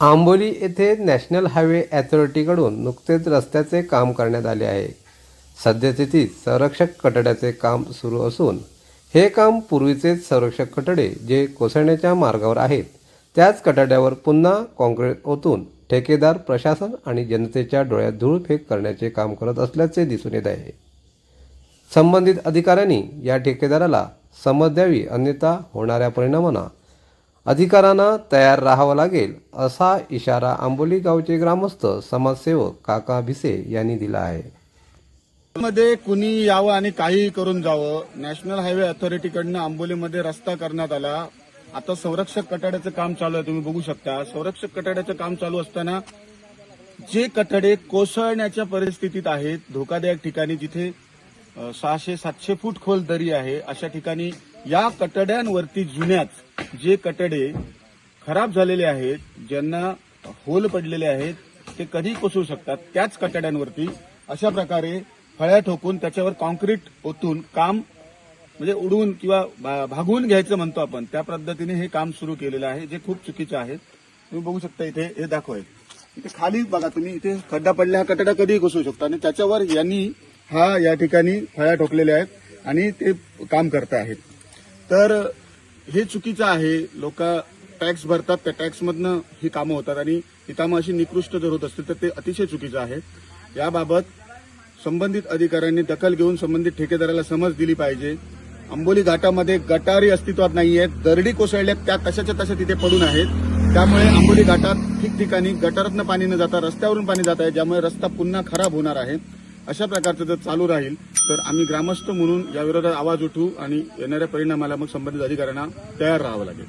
आंबोली येथे national highway अथॉरिटीकडून नुकतेच रस्त्याचे काम करण्यात आले आहे. सद्यस्थितीत संरक्षक कटड्याचे काम सुरू असून हे काम पूर्वीचेच संरक्षक कटडे जे कोसळण्याच्या मार्गावर आहेत त्याच कटड्यावर पुन्हा काँक्रीट ओतून ठेकेदार प्रशासन आणि जनतेच्या डोळ्यात धूळफेक करण्याचे काम करत असल्याचे दिसून येत आहे. संबंधित अधिकाऱ्यांनी या ठेकेदाराला समज द्यावी अन्यथा होणाऱ्या परिणामांना अधिकाऱ्यांना तयार राहावं लागेल असा इशारा आंबोली गावचे ग्रामस्थ समाजसेवक काका भिसे यांनी दिला आहे. मध्ये कुणी यावं आणि काही करून जावं नॅशनल हायवे अथॉरिटीकडनं आंबोलीमध्ये रस्ता करण्यात आला. आता संरक्षक कटाड्याचं काम चालू आहे तुम्ही बघू शकता. संरक्षक कटाड्याचं काम चालू असताना जे कठडे कोसळण्याच्या परिस्थितीत आहेत धोकादायक ठिकाणी जिथे सहाशे सातशे फूट खोल दरी आहे अशा ठिकाणी या कटड्यांवरती जुन्याच जे कटडे खराब झालेले आहेत ज्यांना होल पडलेले आहेत ते कधी कोसळू शकतात. त्याच कटड्यांवरती अशा प्रकारे फळ्या ठोकून त्याच्यावर कॉन्क्रीट ओतून काम म्हणजे उडवून किंवा भा- भागवून घ्यायचं म्हणतो आपण त्या पद्धतीने हे काम सुरू केलेलं आहे जे खूप चुकीचं आहे. तुम्ही बघू शकता इथे हे दाखवाय इथे खाली बघा तुम्ही इथे खड्डा पडला हा कटडा कधीही कोसळू शकतो. आणि त्याच्यावर यांनी हा या ठिकाणी फळ्या ठोकलेल्या आहेत आणि ते काम करत आहेत. तर हे चुकीचं आहे. लोक टॅक्स भरतात त्या टॅक्समधनं ही कामं होतात आणि ही कामं अशी निकृष्ट जर होत असतील तर ते अतिशय चुकीचं आहे. याबाबत संबंधित अधिकाऱ्यांनी दखल घेऊन संबंधित ठेकेदाराला समज दिली पाहिजे. आंबोली घाटामध्ये गटारी अस्तित्वात नाही आहेत. दरडी कोसळल्यात त्या तशाच्या तशा तिथे पडून आहेत. त्यामुळे आंबोली घाटात ठिकठिकाणी गटारातनं पाणी न जाता रस्त्यावरून पाणी जात आहे. ज्यामुळे रस्ता पुन्हा खराब होणार आहे. अशा प्रकारचं जर चालू राहील तर आम्ही ग्रामस्थ म्हणून याविरोधात आवाज उठवू आणि येणाऱ्या परिणामाला मग संबंधित अधिकाऱ्यांना तयार राहावं लागेल.